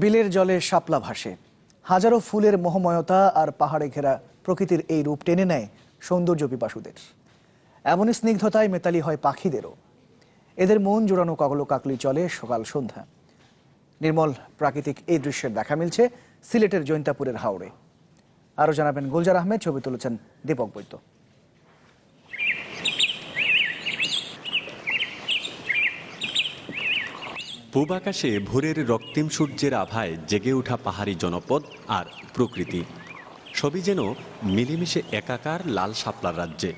বিলের জলে শাপলা ভাসে। হাজারো ফুলের মোহময়তা আর পাহাড়ে ঘেরা প্রকৃতির এই রূপ টেনে নেয় সৌন্দর্য পিপাসুদের। এমনই স্নিগ্ধতায় মেতালি হয় পাখিদেরও। এদের মন জোড়ানো কগলো কাকলি চলে সকাল সন্ধ্যা। নির্মল প্রাকৃতিক এই দৃশ্যের দেখা মিলছে সিলেটের জৈন্তাপুরের হাওড়ে আরও জানাবেন গুলজার আহমেদ, ছবি তুলেছেন দীপক বৈদ্য। পূব আকাশে ভোরের রক্তিম সূর্যের আভায় জেগে ওঠা পাহাড়ি জনপদ আর প্রকৃতি। সবই যেন মিলেমিশে একাকার লাল শাপলার রাজ্যে।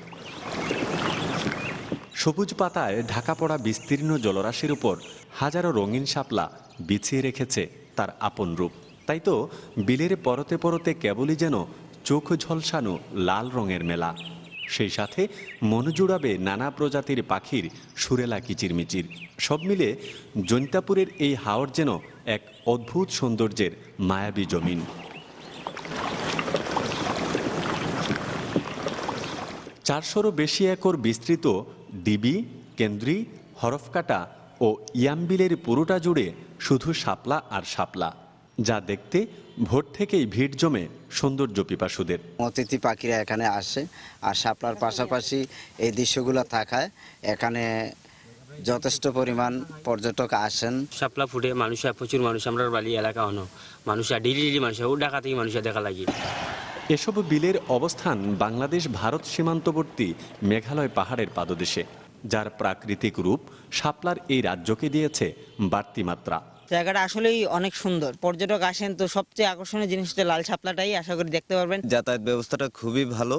সবুজ পাতায় ঢাকা পড়া বিস্তীর্ণ জলরাশির উপর হাজারো রঙিন শাপলা বিছিয়ে রেখেছে তার আপন রূপ। তাই তো বিলের পরতে পরতে কেবলই যেন চোখ ঝলসানো লাল রঙের মেলা। সেই সাথে মন জুড়াবে নানা প্রজাতির পাখির সুরেলা কিচিরমিচির। সব মিলে জৈন্তাপুরের এই হাওর যেন এক অদ্ভুত সৌন্দর্যের মায়াবী জমিন। চারশোরও বেশি একর বিস্তৃত ডিবি, কেন্দ্রি, হরফকাটা ও ইয়াম্বিলের পুরোটা জুড়ে শুধু শাপলা আর শাপলা। যা দেখতে ভোর থেকেই ভিড় জমে সৌন্দর্য পিপাসুদের। অতিথি পাখিরা এখানে আসে আর শাপলার পাশাপাশি এই দৃশ্যগুলো থাকায় এখানে যথেষ্ট পরিমাণ পর্যটক আসেন। শাপলা ফুটে মানুষ প্রচুর মানুষ আমরা বালি এলাকা হনো। মানুষ ডেলি ডেলি মানুষ ও ঢাকা থেকে মানুষ দেখা লাগে। এসব বিলের অবস্থান বাংলাদেশ ভারত সীমান্তবর্তী মেঘালয় পাহাড়ের পাদদেশে যার প্রাকৃতিক রূপ শাপলার এই রাজ্যকে দিয়েছে বাড়তি মাত্রা। জায়গাটা আসলেই অনেক সুন্দর। পর্যটক আসেন তো সবচেয়ে আকর্ষণীয় জিনিস হচ্ছে লাল শাপলাটাই আশা করি দেখতে পারবেন। যাতায়াত ব্যবস্থাটা খুবই ভালো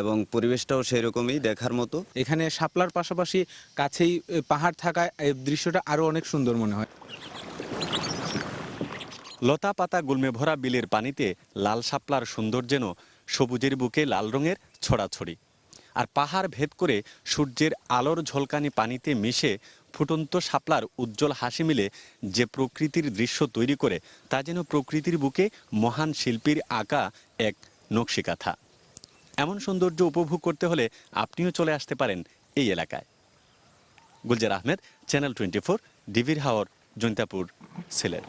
এবং পরিবেশটাও সেই রকমই দেখার মতো। এখানে শাপলার পাশাপাশি কাছেই পাহাড় থাকায় এই দৃশ্যটা আরও অনেক সুন্দর মনে হয়। লতা পাতা গুলমে ভরা বিলের পানিতে লাল শাপলার সৌন্দর্য যেন সবুজের বুকে লাল রঙের ছড়াছড়ি। আর পাহাড় ভেদ করে সূর্যের আলোর ঝলকানি পানিতে মিশে ফুটন্ত শাপলার উজ্জ্বল হাসি মিলে যে প্রকৃতির দৃশ্য তৈরি করে, তা যেন প্রকৃতির বুকে মহান শিল্পীর আঁকা এক নকশিকাথা। এমন সৌন্দর্য উপভোগ করতে হলে আপনিও চলে আসতে পারেন এই এলাকায়। Gulzar Ahmed channel twenty four ডিভির হাওর, জৈন্তাপুর, সিলেট।